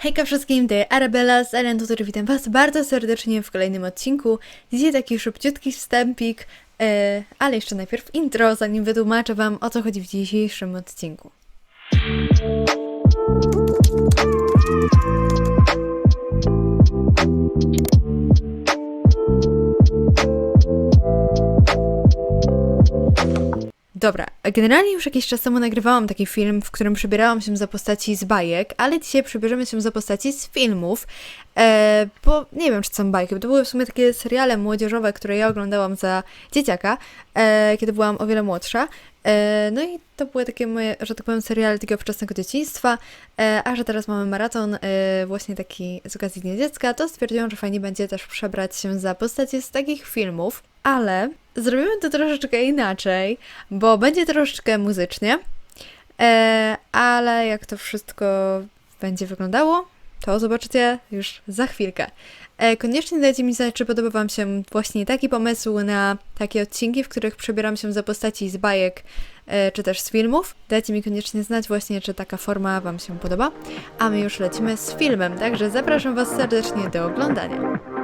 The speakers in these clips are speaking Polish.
Hejka wszystkim, to Arabella z Ellen Tutor, witam was bardzo serdecznie w kolejnym odcinku. Dzisiaj taki szybciutki wstępik, e, ale jeszcze najpierw intro, zanim wytłumaczę wam o co chodzi w dzisiejszym odcinku. Dobra, generalnie już jakiś czas temu nagrywałam taki film, w którym przebierałam się za postaci z bajek, ale dzisiaj przebierzemy się za postaci z filmów, e, bo nie wiem, czy są bajki, bo to były w sumie takie seriale młodzieżowe, które ja oglądałam za dzieciaka, e, kiedy byłam o wiele młodsza. E, no i to były takie moje, że tak powiem, seriale takiego wczesnego dzieciństwa, e, a że teraz mamy maraton e, właśnie taki z okazji Dnia Dziecka, to stwierdziłam, że fajnie będzie też przebrać się za postacie z takich filmów, ale zrobimy to troszeczkę inaczej, bo będzie troszeczkę muzycznie, ale jak to wszystko będzie wyglądało, to zobaczycie już za chwilkę. E, koniecznie dajcie mi znać, czy podoba Wam się właśnie taki pomysł na takie odcinki, w których przebieram się za postaci z bajek, e, czy też z filmów. Dajcie mi koniecznie znać właśnie, czy taka forma Wam się podoba. A my już lecimy z filmem, także zapraszam Was serdecznie do oglądania.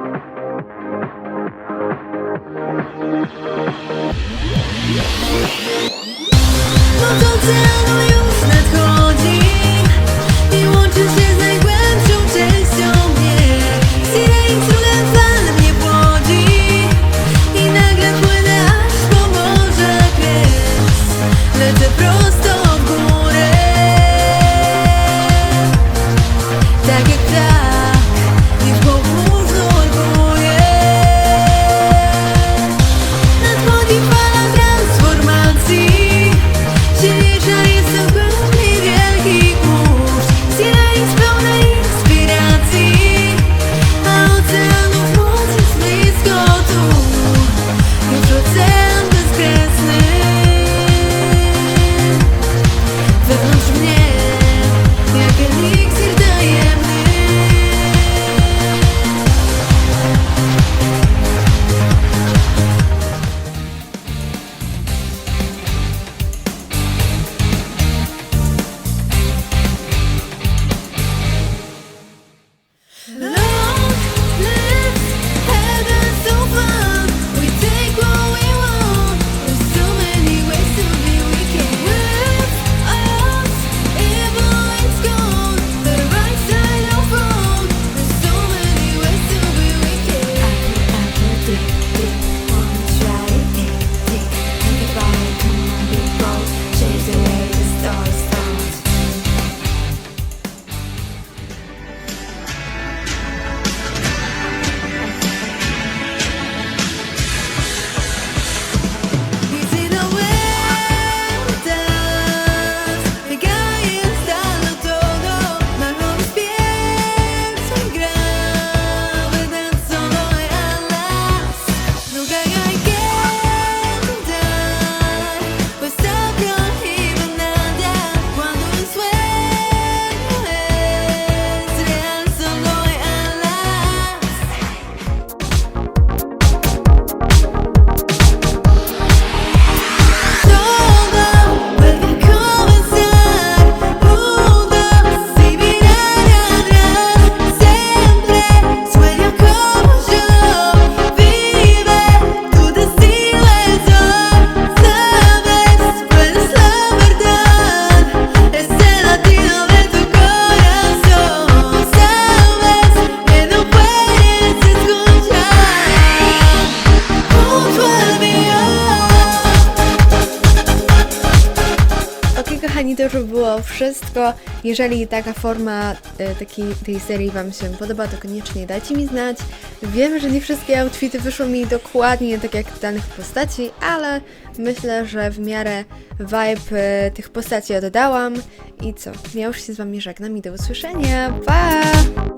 感じに kochani, to już by było wszystko. Jeżeli taka forma e, takiej, tej serii Wam się podoba, to koniecznie dajcie mi znać. Wiem, że nie wszystkie outfity wyszły mi dokładnie tak jak danych postaci, ale myślę, że w miarę vibe e, tych postaci oddałam. I co? Ja już się z Wami żegnam i do usłyszenia. Pa!